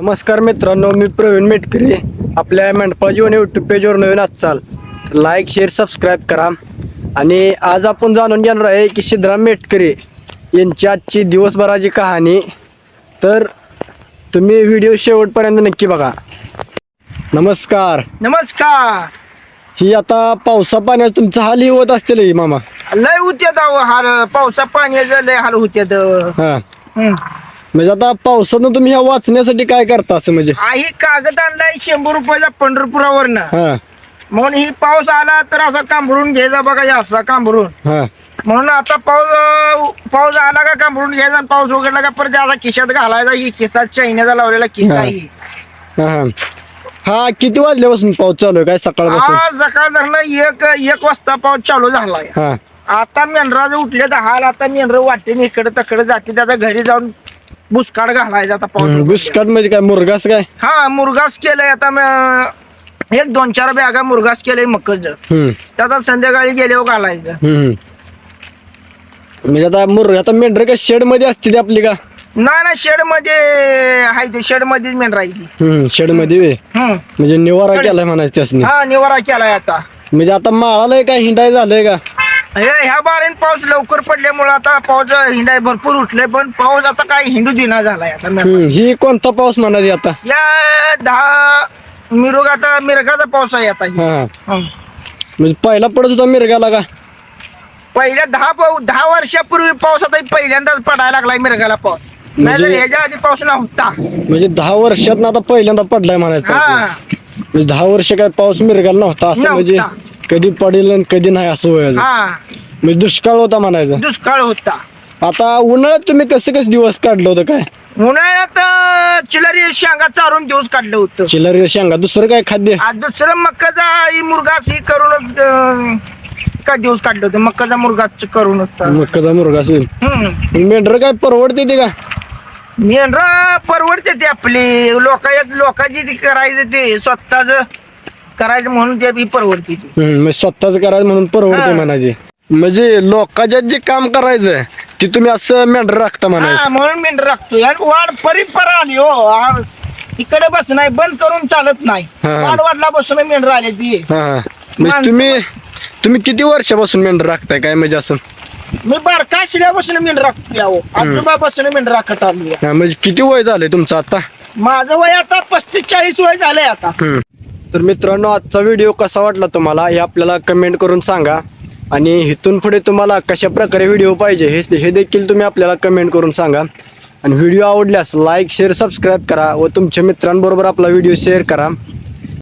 नमस्कार मित्रांनो मी प्रवीण मेटकरी. आपल्या मेंढपा जीवन यूट्यूब पेजवर नवीन असाल तर लाईक शेअर सबस्क्राईब करा. आणि आज आपण जाणून घेणार आहे की सिद्धराम मेटकरी यांची आजची दिवसभराची कहाणी. तर तुम्ही व्हिडिओ शेवटपर्यंत नक्की बघा. नमस्कार. नमस्कार. ही आता पावसा पाण्यात तुमचा हाल ही होत असतील ही मामा. लय होत्यात अहो हाल पावसा पाण्याचं लय हाल होत्यात. हां. हं. म्हणजे आता पावसानं तुम्ही ह्या वाचण्यासाठी काय करता असं म्हणजे? आई कागद आणलाय शंभर रुपयाचा पंढरपुरावरनं. हां. म्हणून ही पाऊस आला तर असा कांबरून घ्यायचा बघा हे असा कांबरून. हां. म्हणून आता पाऊस पाऊस आला का कांबरून घ्यायचा आणि पाऊस उघडला का परत असा खिशात घालायचा. ही खिसा चैन्याचा लावलेला खिसा हा. आहे हां हां. हा किती वाजल्यापासून पाऊस चालू आहे? काय सकाळपासून? आज सकाळ धरणं एक एक वाजता पाऊस चालू झालाय. हां. आता मेंढराज उठले तर हाल आता मेंढर वाटेने इकडे तकडे जाते त्याचा घरी जाऊन बुसकाड घालायचा आता पाऊस. गुसकाट म्हणजे काय मुरगास काय? हा मुरगास केलंय आता म- एक दोन चार बॅगा मुरगास केलंय मकज. हम्म, त्यात संध्याकाळी गेल्यावर घालायचं. हम्म. म्हणजे आता मुर आता मेंढर काय शेडमध्ये असते ती आपली का? नाही ना शेडमध्ये आहे ते शेड मध्येच मेन राहिली शेडमध्ये. हम्म. म्हणजे निवारा केलाय म्हणायचं त्यासनी. हा निवारा केलाय आता. म्हणजे आता माळाला काय हिंडाय झालंय का? हे ह्या बारेन पाऊस लवकर पडल्यामुळे आता पाऊस हिंडाय भरपूर उठले पण पाऊस आता काय हिंडू दिना झालाय आता. हम्म, ही कोणता पाऊस म्हणाली आता या दहा मिरुग आता मिरगाचा पाऊस आहे आता हा हे. हा. हं. म्हणजे पहिला पडत होता मिरगाला का पहिल्या दहा पाऊ दहा वर्षापूर्वी पाऊस आता पहिल्यांदाच पडायला लागलाय मिरगाला पाऊस नाही म्हणजे- ह्याच्या आधी पाऊस नव्हता म्हणजे दहा वर्षात आता पहिल्यांदा पडलाय म्हणायचं हा म्हणजे दहा वर्ष काय पाऊस मिरगाला नव्हता असं म्हणजे नव्हता. कधी पडेल आणि कधी नाही असं व्हायचं हा. म्हणजे दुष्काळ होता म्हणायचं. दुष्काळ होता. आता उन्हाळ्यात तुम्ही कसे कसे दिवस काढलं होतं काय? उन्हाळ्यात अं, चिलरी शेंगा चारून दिवस काढलं होतं. चिल्लर शेंगा. दुसरं काय खाद्य? आज दुसरं मक्काचा ही मुरगास ही करूनच अं, का दिवस काढलं होतं? मक्काचा मुरगास करूनच मक्काचा मुरगा असेल हम्म. मेंढर काय परवडते ते का? मेंढर परवडते ते आपली. लोक लोकांची ती करायचं ते स्वतःच. करायचं म्हणून ते बी परवडते ती. हम्म, म्हणजे स्वतःच करायचं म्हणून परवडते हा. म्हणायचे. म्हणजे लोकांच्यात जे काम करायचं ते तुम्ही असं मेंढर राखता म्हणायचं. हा म्हणून मेंढर राखतोय. आणि वाढ परिपरा आली हो. आ- इकडे बस नाही बंद करून चालत नाही. हा. वाढ वाढला बसून मेंढर आले ती. हा. हा म्हणजे माणसं- तुम्ही तुम्ही किती वर्षापासून मेंढर राखताय? काय म्हणजे असं? मी बारका शिल्यापासून मेंढर राखतोय अहो. आजोबापासून मेंढर राखत आली हा, म्हणजे किती वय झालंय तुमचं आता? माझं वय आता पस्तीस चाळीस वय झालंय आता. हम्म. तर मित्रांनो आजचा व्हिडिओ कसा वाटला तुम्हाला हे आपल्याला कमेंट करून सांगा. आणि इथून पुढे तुम्हाला कशा प्रकारे व्हिडिओ पाहिजे हे हे देखील तुम्ही आपल्याला कमेंट करून सांगा. आणि व्हिडिओ आवडल्यास लाईक शेअर सबस्क्राईब करा व तुमच्या मित्रांबरोबर आपला व्हिडिओ शेअर करा.